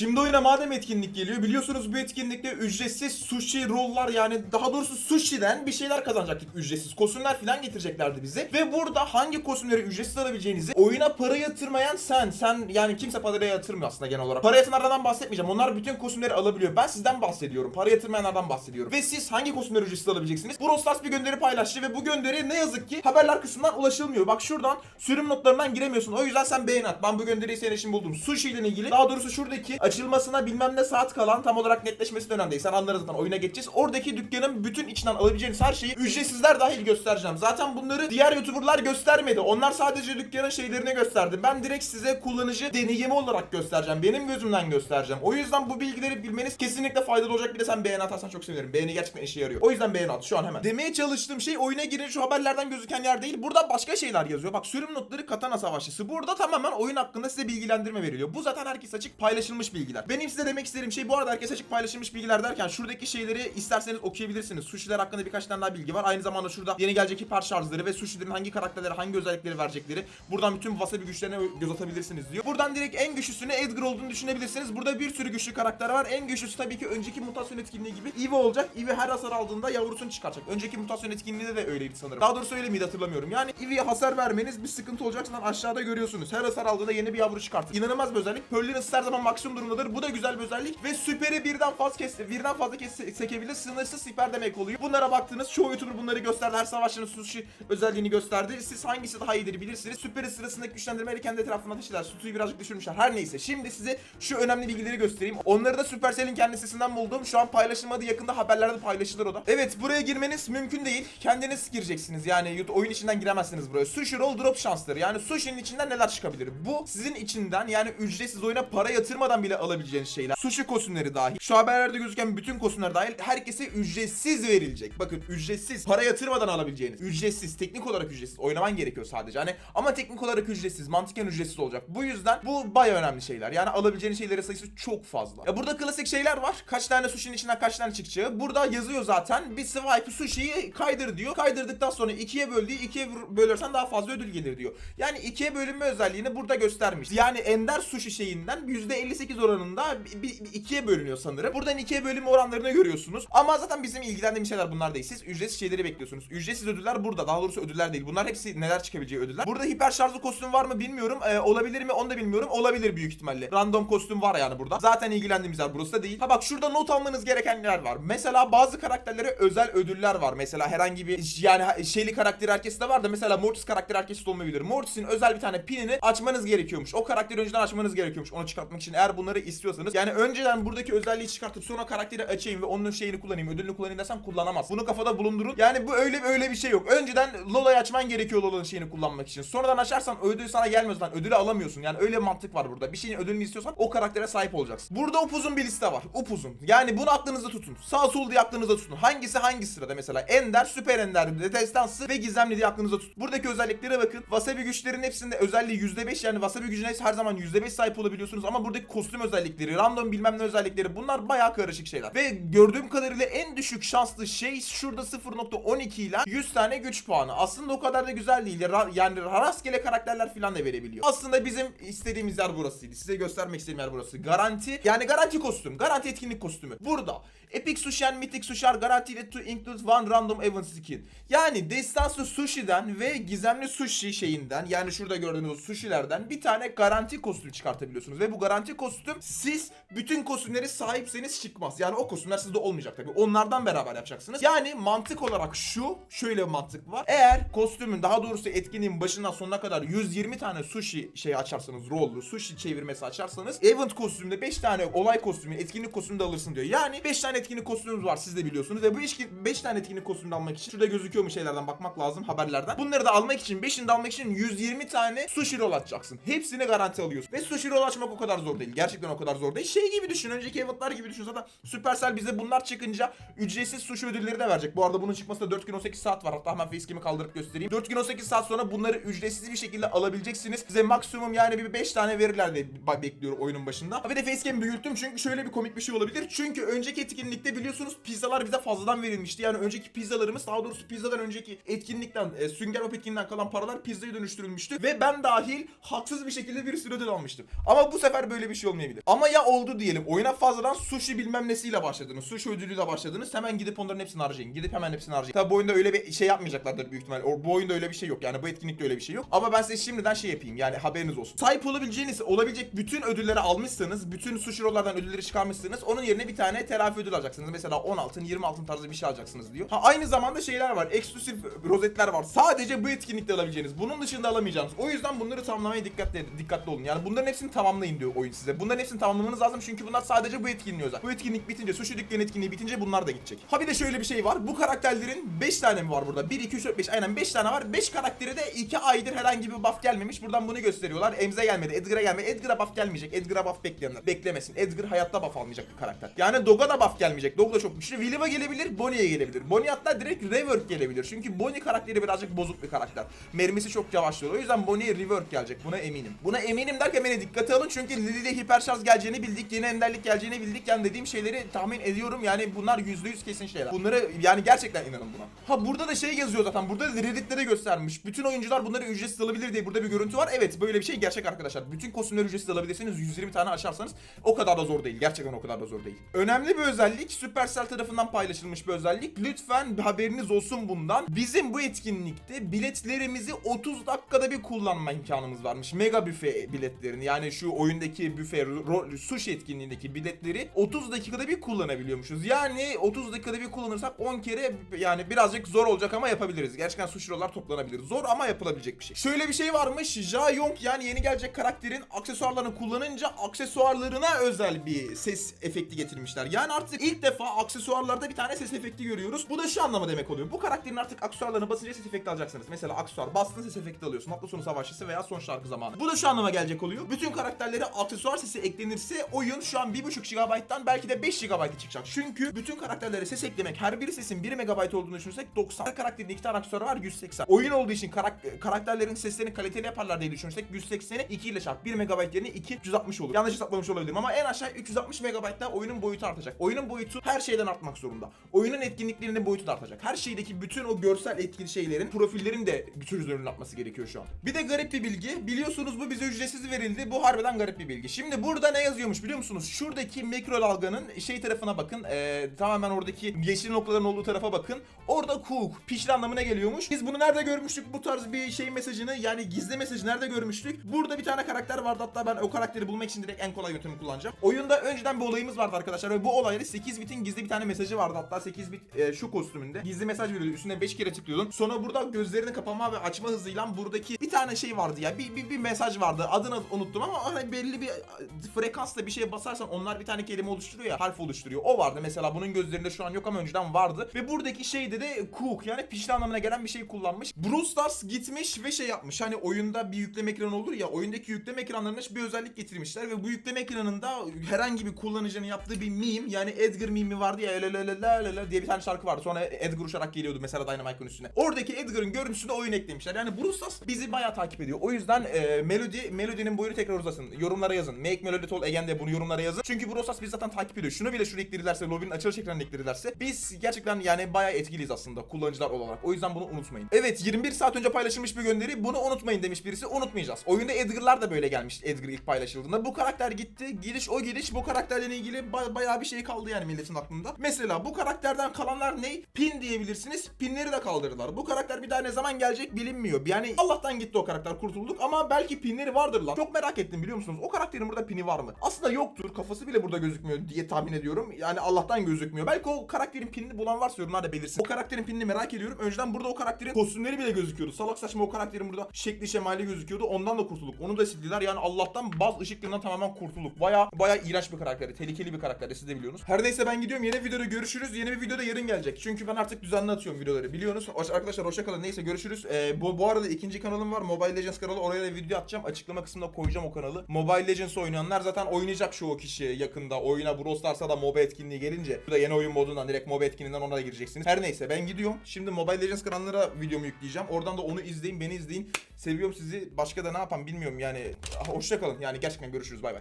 Şimdi oyuna madem etkinlik geliyor biliyorsunuz bu etkinlikte ücretsiz sushi rolllar yani daha doğrusu sushi'den bir şeyler kazanacaktık ücretsiz. Kostümler falan getireceklerdi bize. Ve burada hangi kostümleri ücretsiz alabileceğinizi oyuna para yatırmayan sen. Sen yani kimse paraya yatırmıyor aslında genel olarak. Para yatıranlardan bahsetmeyeceğim. Onlar bütün kostümleri alabiliyor. Ben sizden bahsediyorum. Para yatırmayanlardan bahsediyorum. Ve siz hangi kostümleri ücretsiz alabileceksiniz? Brawl Stars bir gönderi paylaştı ve bu gönderi ne yazık ki haberler kısmından ulaşılmıyor. Bak şuradan sürüm notlarından giremiyorsun. O yüzden sen beğen at. Ben bu gönderiyi senin için buldum. Sushi ile ilgili daha doğrusu şuradaki açılmasına bilmem ne saat kalan tam olarak netleşmesi de. Sen anlarız zaten oyuna geçeceğiz. Oradaki dükkanın bütün içinden alabileceğiniz her şeyi ücretsizler dahil göstereceğim. Zaten bunları diğer YouTuber'lar göstermedi. Onlar sadece dükkanın şeylerini gösterdi. Ben direkt size kullanıcı deneyimi olarak göstereceğim. Benim gözümden göstereceğim. O yüzden bu bilgileri bilmeniz kesinlikle faydalı olacak. Bir de sen beğen atarsan çok sevinirim. Beğeni gerçekten işe yarıyor. O yüzden beğen at şu an hemen. Demeye çalıştığım şey oyuna girin şu haberlerden gözüken yer değil. Burada başka şeyler yazıyor. Bak sürüm notları Katana Savaşçısı. Burada tamamen oyun hakkında size bilgilendirme veriliyor. Bu zaten herkes açık paylaşılmış bilgiler. Benim size demek istediğim şey bu arada herkes açık paylaşılmış bilgiler derken şuradaki şeyleri isterseniz okuyabilirsiniz. Sushi'ler hakkında birkaç tane daha bilgi var. Aynı zamanda şurada yeni gelecek hiper şarjları ve sushi'lerin hangi karakterlere hangi özellikleri verecekleri. Buradan bütün wasabi güçlerine göz atabilirsiniz diyor. Buradan direkt en güçlüsünü Edgar olduğunu düşünebilirsiniz. Burada bir sürü güçlü karakter var. En güçlüsü tabii ki önceki mutasyon etkinliği gibi Eve olacak. Eve her hasar aldığında yavrusunu çıkartacak. Önceki mutasyon etkinliğinde de öyleydi sanırım. Daha doğrusu öyle miydi hatırlamıyorum. Yani Eve'ye hasar vermeniz bir sıkıntı olacak. Zaten aşağıda görüyorsunuz. Her hasar aldığında yeni bir yavru çıkartır. İnanılmaz bir özellik. Pearl'ün her zaman maksimum durumdadır. Bu da güzel bir özellik. Ve süperi birden fazla kes, birden fazla kes, sekebilir. Sınırsız siper demek oluyor. Bunlara baktığınız çoğu YouTuber bunları gösterdi. Her savaşçının sushi özelliğini gösterdi. Siz hangisi daha iyidir bilirsiniz. Süperi sırasındaki güçlendirmeleri kendi etrafına taşıdılar. Sutuyu birazcık düşürmüşler. Her neyse. Şimdi size şu önemli bilgileri göstereyim. Onları da Supercell'in kendi sitesinden buldum. Şu an paylaşılmadı. Yakında haberlerde paylaşılır o da. Evet buraya girmeniz mümkün değil. Kendiniz gireceksiniz. Yani oyun içinden giremezsiniz buraya. Sushi roll drop şansları. Yani sushi'nin içinden neler çıkabilir? Bu sizin içinden yani ücretsiz oyuna para yatırmadan bile alabileceğiniz şeyler. Sushi kostümleri dahil. Şu haberlerde gözüken bütün kostümler dahil herkese ücretsiz verilecek. Bakın ücretsiz. Para yatırmadan alabileceğiniz. Ücretsiz. Teknik olarak ücretsiz. Oynaman gerekiyor sadece. Hani ama teknik olarak ücretsiz. Mantıken ücretsiz olacak. Bu yüzden bu baya önemli şeyler. Yani alabileceğiniz şeylerin sayısı çok fazla. Ya burada klasik şeyler var. Kaç tane sushi'nin içinden kaç tane çıkacağı. Burada yazıyor zaten. Bir swipe sushi'yi kaydır diyor. Kaydırdıktan sonra ikiye böldüğü ikiye bölersen daha fazla ödül gelir diyor. Yani ikiye bölünme özelliğini burada göstermiş. Yani ender sushi şeyinden %58 oranında bir, bir- ikiye bölünüyor sanırım. Buradan ikiye bölünme oranlarını görüyorsunuz. Ama zaten bizim ilgilendiğimiz şeyler bunlar değil. Siz ücretsiz şeyleri bekliyorsunuz. Ücretsiz ödüller burada. Daha doğrusu ödüller değil. Bunlar hepsi neler çıkabileceği ödüller. Burada hiper şarjlı kostüm var mı bilmiyorum. Ee, olabilir mi onu da bilmiyorum. Olabilir büyük ihtimalle. Random kostüm var yani burada. Zaten ilgilendiğimiz yer burası da değil. Ha bak şurada not almanız gereken yer var. Mesela bazı karakterlere özel ödüller var. Mesela herhangi bir yani şeyli karakteri herkeste var da mesela Mortis karakteri herkeste olmayabilir. Mortis'in özel bir tane pinini açmanız gerekiyormuş. O karakteri önceden açmanız gerekiyormuş. Onu çıkartmak için eğer bunları istiyorsanız. Yani önceden buradaki özelliği çıkartıp sonra karakteri açayım ve onun şeyini kullanayım, ödülünü kullanayım desem kullanamaz. Bunu kafada bulundurun. Yani bu öyle öyle bir şey yok. Önceden Lola'yı açman gerekiyor Lola'nın şeyini kullanmak için. Sonradan açarsan ödül sana gelmez lan. Ödülü alamıyorsun. Yani öyle mantık var burada. Bir şeyin ödülünü istiyorsan o karaktere sahip olacaksın. Burada upuzun bir liste var. Upuzun. Yani bunu aklınızda tutun. Sağ sol diye aklınızda tutun. Hangisi hangi sırada mesela? Ender, Süper Ender, Destansı ve Gizemli diye aklınızda tutun. Buradaki özelliklere bakın. Wasabi güçlerin hepsinde özelliği %5 yani Wasabi gücüne her zaman %5 sahip olabiliyorsunuz ama buradaki kostüm özellikleri, random bilmem ne özellikleri bunlar bayağı karışık şeyler. Ve gördüğüm kadarıyla en düşük şanslı şey şurada 0.12 ile 100 tane güç puanı. Aslında o kadar da güzel değil. Yani rastgele karakterler falan da verebiliyor. Aslında bizim istediğimiz yer burasıydı. Size göstermek istediğim yer burası. Garanti yani garanti kostüm. Garanti etkinlik kostümü. Burada. Epic Sushi and Mythic Sushi are guaranteed to include one random event skin. Yani Destansı Sushi'den ve Gizemli Sushi şeyinden yani şurada gördüğünüz sushi'lerden bir tane garanti kostüm çıkartabiliyorsunuz. Ve bu garanti kostüm siz bütün kostümleri sahipseniz çıkmaz. Yani o kostümler sizde olmayacak tabii. Onlardan beraber yapacaksınız. Yani mantık olarak şu, şöyle bir mantık var. Eğer kostümün daha doğrusu etkinliğin başından sonuna kadar 120 tane sushi şey açarsanız, rollu sushi çevirmesi açarsanız event kostümde 5 tane olay kostümü, etkinlik kostümü de alırsın diyor. Yani 5 tane etkinlik kostümümüz var siz de biliyorsunuz. Ve bu 5 tane etkinlik kostümü de almak için şurada gözüküyor mu şeylerden bakmak lazım haberlerden. Bunları da almak için 5'ini de almak için 120 tane sushi roll açacaksın. Hepsini garanti alıyorsun. Ve sushi roll açmak o kadar zor değil. Gerçekten o kadar zor değil. Şey gibi düşün. Önceki eventlar gibi düşün. Zaten Supercell bize bunlar çıkınca ücretsiz sushi ödülleri de verecek. Bu arada bunun çıkmasında 4 gün 18 saat var. Hatta hemen facecam'i kaldırıp göstereyim. 4 gün 18 saat sonra bunları ücretsiz bir şekilde alabileceksiniz. Size maksimum yani bir 5 tane verirler ba- bekliyorum oyunun başında. Bir de facecam'i büyüttüm çünkü şöyle bir komik bir şey olabilir. Çünkü önceki etkinlikte biliyorsunuz pizzalar bize fazladan verilmişti. Yani önceki pizzalarımız daha doğrusu pizzadan önceki etkinlikten e, Sünger Bob etkinliğinden kalan paralar pizzaya dönüştürülmüştü. Ve ben dahil haksız bir şekilde bir sürü ödül almıştım. Ama bu sefer böyle bir şey olmayabilir. Olmayabilir. Ama ya oldu diyelim. Oyuna fazladan sushi bilmem nesiyle başladınız. Sushi ödülüyle başladınız. Hemen gidip onların hepsini harcayın. Gidip hemen hepsini harcayın. Tabi bu oyunda öyle bir şey yapmayacaklardır büyük ihtimal. Bu oyunda öyle bir şey yok. Yani bu etkinlikte öyle bir şey yok. Ama ben size şimdiden şey yapayım. Yani haberiniz olsun. Sahip olabileceğiniz, olabilecek bütün ödülleri almışsanız, bütün sushi rollardan ödülleri çıkarmışsınız. Onun yerine bir tane telafi ödül alacaksınız. Mesela 10 altın, 20 altın tarzı bir şey alacaksınız diyor. Ha, aynı zamanda şeyler var. Eksklusif rozetler var. Sadece bu etkinlikte alabileceğiniz. Bunun dışında alamayacağınız. O yüzden bunları tamamlamaya dikkatli, dikkatli olun. Yani bunların hepsini tamamlayın diyor oyun size. Bunların hepsini tamamlamanız lazım çünkü bunlar sadece bu etkinliğe özel. Bu etkinlik bitince, sushi dükkanı etkinliği bitince bunlar da gidecek. Ha bir de şöyle bir şey var. Bu karakterlerin 5 tane mi var burada? 1, 2, 3, 4, 5. Aynen 5 tane var. 5 karakteri de 2 aydır herhangi bir buff gelmemiş. Buradan bunu gösteriyorlar. Emze gelmedi. Edgar'a gelmedi. Edgar'a buff gelmeyecek. Edgar'a buff bekleyenler. Beklemesin. Edgar hayatta buff almayacak bir karakter. Yani Dog'a da buff gelmeyecek. Dog da çok güçlü. Willow'a gelebilir. Bonnie'ye gelebilir. Bonnie hatta direkt rework gelebilir. Çünkü Bonnie karakteri birazcık bozuk bir karakter. Mermisi çok yavaşlıyor. O yüzden Bonnie'ye rework gelecek. Buna eminim. Buna eminim derken beni dikkate alın. Çünkü Lily'de hiper şarj geleceğini bildik. Yeni enderlik geleceğini bildik. Yani dediğim şeyleri tahmin ediyorum. Yani bunlar %100 kesin şeyler. Bunları yani gerçekten inanın buna. Ha burada da şey yazıyor zaten. Burada da Reddit'te de göstermiş. Bütün oyuncular bunları ücretsiz alabilir diye burada bir görüntü var. Evet böyle bir şey gerçek arkadaşlar. Bütün kostümleri ücretsiz alabilirsiniz. 120 tane aşarsanız o kadar da zor değil. Gerçekten o kadar da zor değil. Önemli bir özellik. Supercell tarafından paylaşılmış bir özellik. Lütfen haberiniz olsun bundan. Bizim bu etkinlikte biletlerimizi 30 dakikada bir kullanma imkanımız varmış. Mega büfe biletlerini yani şu oyundaki büfe sushi etkinliğindeki biletleri 30 dakikada bir kullanabiliyormuşuz. Yani 30 dakikada bir kullanırsak 10 kere yani birazcık zor olacak ama yapabiliriz. Gerçekten sushi roller toplanabilir. Zor ama yapılabilecek bir şey. Şöyle bir şey varmış. Ja Yong yani yeni gelecek karakterin aksesuarlarını kullanınca aksesuarlarına özel bir ses efekti getirmişler. Yani artık ilk defa aksesuarlarda bir tane ses efekti görüyoruz. Bu da şu anlama demek oluyor. Bu karakterin artık aksesuarlarını basınca ses efekti alacaksınız. Mesela aksesuar bastın ses efekti alıyorsun. Hafta sonu savaşçısı veya son şarkı zamanı. Bu da şu anlama gelecek oluyor. Bütün karakterlere aksesuar sesi eklenirse oyun şu an 1.5 GB'dan belki de 5 GB'a çıkacak. Çünkü bütün karakterlere ses eklemek her bir sesin 1 MB olduğunu düşünürsek 90. Her karakterin 2 tane aksesuarı var 180. Oyun olduğu için karak- karakterlerin seslerini kaliteli yaparlar diye düşünürsek 180'i 2 ile çarp. 1 MB yerine 2 360 olur. Yanlış hesaplamış olabilirim ama en aşağı 360 MB'da oyunun boyutu artacak. Oyunun boyutu her şeyden artmak zorunda. Oyunun etkinliklerinin boyutu da artacak. Her şeydeki bütün o görsel etkin şeylerin profillerin de göz önüne atması gerekiyor şu an. Bir de garip bir bilgi. Biliyorsunuz bu bize ücretsiz verildi. Bu harbiden garip bir bilgi. Şimdi burada ne yazıyormuş biliyor musunuz? Şuradaki mikro dalganın şey tarafına bakın. Ee, tamamen oradaki yeşil noktaların olduğu tarafa bakın. Orada cook, pişir anlamına geliyormuş. Biz bunu nerede görmüştük? Bu tarz bir şey mesajını yani gizli mesajı nerede görmüştük? Burada bir tane karakter vardı. Hatta ben o karakteri bulmak için direkt en kolay yöntemi kullanacağım. Oyunda önceden bir olayımız vardı arkadaşlar ve bu olayda 8 bitin gizli bir tane mesajı vardı. Hatta 8 bit e, şu kostümünde gizli mesaj veriyordu. Üstüne 5 kere tıklıyordun. Sonra burada gözlerini kapama ve açma hızıyla buradaki bir tane şey vardı ya. Bir, bir, bir mesaj vardı. Adını unuttum ama hani belli bir e, frekansla bir şeye basarsan onlar bir tane kelime oluşturuyor ya. Harf oluşturuyor. O vardı mesela. Bunun gözlerinde şu an yok ama önceden vardı. Ve buradaki şeyde de cook yani pişti anlamına gelen bir şey kullanmış. Brawl Stars gitmiş ve şey yapmış. Hani oyunda bir yükleme ekranı olur ya. Oyundaki yükleme ekranlarına bir özellik getirmişler ve bu yükleme ekranında herhangi bir kullanıcının yaptığı bir meme yani Edgar meme vardı ya "Lalalala" diye bir tane şarkı vardı. Sonra Edgar uçarak geliyordu mesela Dynamite'ın üstüne. Oradaki Edgar'ın görüntüsüne oyun eklemişler. Yani Brawl Stars bizi bayağı takip ediyor. O yüzden e, Melody, Melody'nin boyunu tekrar uzasın. Yorumlara yazın. Make Melody Tall Again de bunu yorumlara yazın. Çünkü Brawl Stars bizi zaten takip ediyor. Şunu bile şuraya eklerirlerse, lobinin açılış ekranına eklerirlerse biz gerçekten yani bayağı etkiliyiz aslında kullanıcılar olarak. O yüzden bunu unutmayın. Evet 21 saat önce paylaşılmış bir gönderi. Bunu unutmayın demiş birisi. Unutmayacağız. Oyunda Edgar'lar da böyle gelmiş Edgar ilk paylaşıldığında. Bu karakter gitti. Gidiş o gidiş bu karakterle ilgili ba- bayağı bir şey kaldı yani milletin aklında. Mesela bu karakterden kalanlar ne? Pin diyebilirsiniz. Pinleri de kaldırdılar. Bu karakter bir daha ne zaman gelecek bilinmiyor. Yani Allah'tan gitti o karakter kurtulduk ama belki pinleri vardır lan. Çok merak ettim biliyor musunuz? O karakterin burada pini var mı? Aslında yoktur. Kafası bile burada gözükmüyor diye tahmin ediyorum. Yani Allah'tan gözükmüyor. Belki o karakterin pinini bulan varsa yorumlarda belirsin. O karakterin pinini merak ediyorum. Önceden burada o karakterin kostümleri bile gözüküyordu. Salak saçma o karakterin burada şekli şemali gözüküyordu. Ondan da kurtulduk. Onu da sildiler. Yani Allah'tan baz ışıklarından tamamen kurtulduk. Baya baya iğrenç bir karakter. Tehlikeli bir karakter. Siz de biliyorsunuz. Her neyse ben gidiyorum. Yeni videoda görüşürüz. Yeni bir videoda yarın gelecek. Çünkü ben artık düzenli atıyorum videoları. Biliyorsunuz. Arkadaşlar hoşça kalın. Neyse görüşürüz. Ee, bu, bu arada ikinci kanalım var. Mobile Legends kanalı. Oraya da video atacağım. Açıklama kısmında koyacağım o kanalı. Mobile Legends oynayanlar zaten oynayacak o kişi yakında. Oyuna Brawl da MOBA etkinliği gelince. Bu da yeni oyun modundan direkt MOBA etkinliğinden ona da gireceksiniz. Her neyse ben gidiyorum. Şimdi Mobile Legends kanallara videomu yükleyeceğim. Oradan da onu izleyin, beni izleyin. Seviyorum sizi. Başka da ne yapayım bilmiyorum yani. Hoşça kalın. Yani gerçekten görüşürüz. Bay bay.